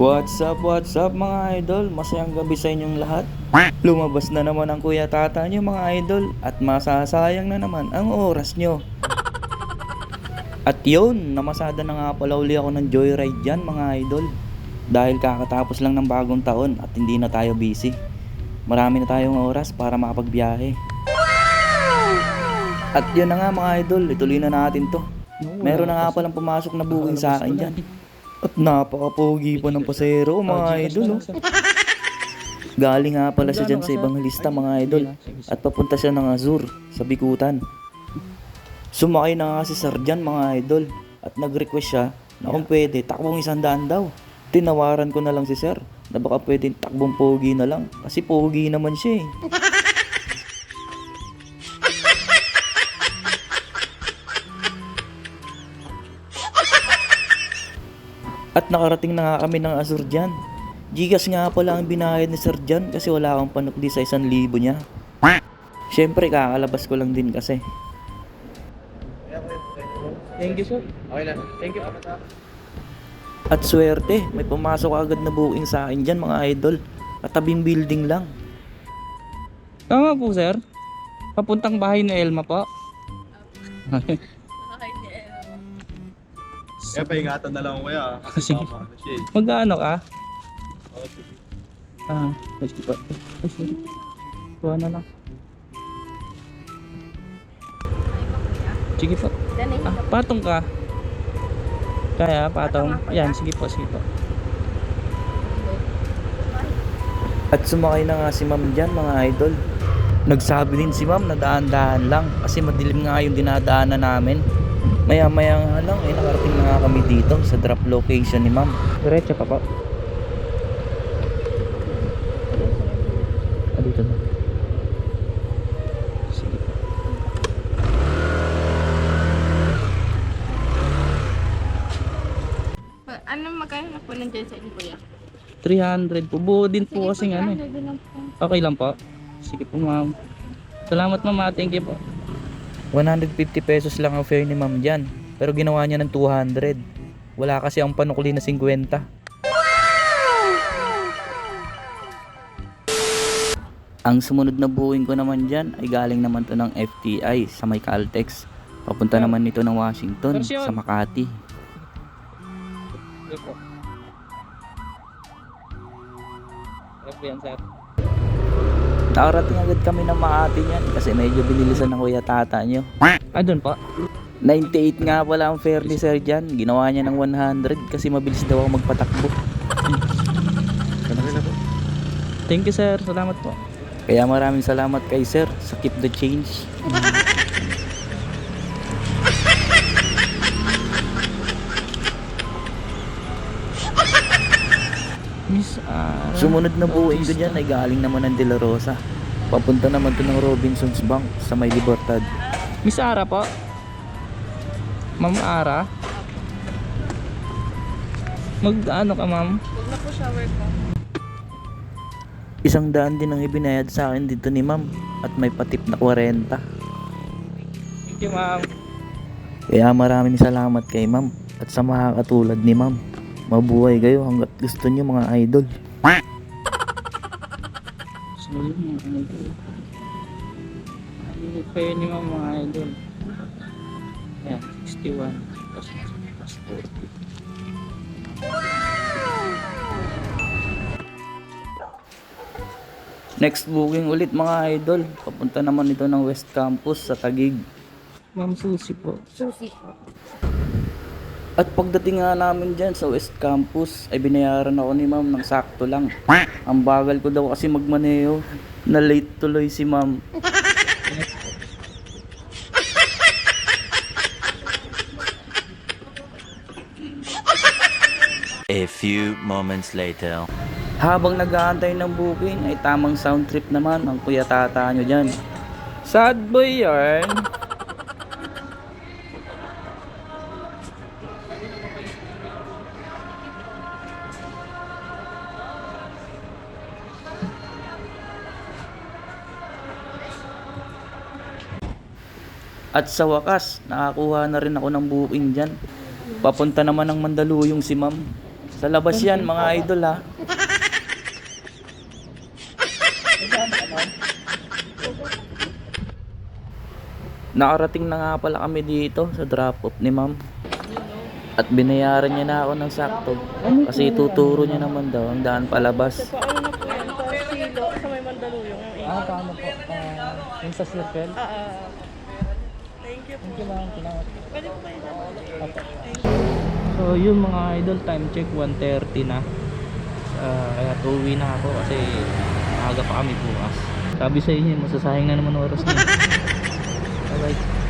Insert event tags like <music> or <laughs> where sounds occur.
What's up, what's up mga idol? Masayang gabi sa inyong lahat. Lumabas na naman ang kuya tata nyo mga idol at masasayang na naman ang oras nyo. At yun, namasada na nga pala uli ako ng joyride dyan mga idol. Dahil kakatapos lang ng bagong taon at hindi na tayo busy. Marami na tayong oras para makapagbiyahe. At yun na nga mga idol, ituloy na natin to. Meron na nga palang pumasok na booking sa akin dyan. At napaka-pogi pa ng pasero mga idol. Oh. Galing nga pala siya dyan sa ibang lista mga idol. At papunta siya ng Azur sa Bikutan. Sumakay na nga si Sir dyan mga idol. At nag-request siya na kung pwede, takbong isang daan daw. Tinawaran ko na lang si Sir na baka pwede takbong pogi na lang. Kasi pogi naman siya eh. At nakarating na nga kami ng Azur dyan. Gigas nga pala ang binayad ni Sir Jan kasi wala akong panukli sa isang libo niya. Siyempre kakalabas ko lang din kasi. Thank you sir. Okay lang. Thank you. At swerte, may pumasok agad na booking sa akin dyan mga idol. Katabing building lang. Tama po, sir. Papuntang bahay ni Elma po. <laughs> Kaya paingatan na lang ko kuya. Kasi Sige. siya eh. Magkano ka? Oh, sige. Ah, sige po. Ay, sorry. Kuha na lang. Sige po. Ah, patong ka. Kaya, patong. Yan, sige po, sige po. At sumakay na nga si ma'am dyan mga idol. Nagsabi din si ma'am na daan-daan lang kasi madilim nga yung dinadaanan namin. Maya-maya nga lang eh nakarating na nga kami dito sa drop location ni ma'am. Diretso pa po. Ah, dito na. Sige Ano magkano na po nandiyan sa inyo kuya? 300 po. Buo din po kasing ano eh. Okay lang po. Sige po, ma'am. Salamat, ma'am. Thank you po. 150 pesos lang ang fare ni ma'am dyan. Pero ginawa niya ng 200. Wala kasi ang panukli na 50. Ang sumunod na booking ko naman dyan ay galing naman to ng FTI sa may Caltex. Papunta naman nito ng Washington Version. sa Makati. Sige po. Yan, sir. Nakarating agad kami ng Makati niyan kasi medyo binilisan ng kuya tata nyo. Ah, doon po. 98 nga pala ang fare ni Sir dyan. Ginawa niya ng 100 kasi mabilis daw ako magpatakbo. Thank you, sir. Salamat po. Kaya maraming salamat kay Sir sa Keep the Change. <laughs> Sumunod na buuin ko dyan ay galing naman ng De La Rosa. Papunta naman to ng Robinsons Bank sa may Libertad. Miss Ara po. Ma'am Ara. Mag ano ka, ma'am? Huwag na po shower ko. Isang daan din ang ibinayad sa akin dito ni ma'am at may patip na 40. Thank you, ma'am. Kaya maraming salamat kay ma'am at sa mga katulad ni ma'am. Mabuhay kayo hanggat gusto nyo mga idol. Mga idol. Ano pa yun yung mga idol? Ayan, 61. Plus, plus 40. Next booking ulit mga idol. Papunta naman ito ng West Campus sa Tagig. Ma'am Susi po. Susi po. At pagdating nga namin dyan sa West Campus, ay binayaran ako ni ma'am ng sakto lang. Ang bagal ko daw kasi magmaneho. Na late tuloy si ma'am. A few moments later. Habang nag-aantay ng booking, ay tamang sound trip naman ang kuya tata nyo dyan. Sad boy yarn. At sa wakas, nakakuha na rin ako ng booking dyan. Papunta naman ng Mandaluyong si ma'am. Sa labas yan mga idol ha. Nakarating na nga pala kami dito sa drop off ni ma'am. At binayaran niya na ako ng sakto. Kasi tuturo niya naman daw ang daan palabas. Ah, paano po? Ah, yung sa circle? Ah, Pwede po kayo So yun mga idol, time check 1.30 na. Ah, kaya tuwi na ako kasi maaga pa kami bukas. Sabi sa inyo, masasayang na naman oras niyo. <laughs> Alright.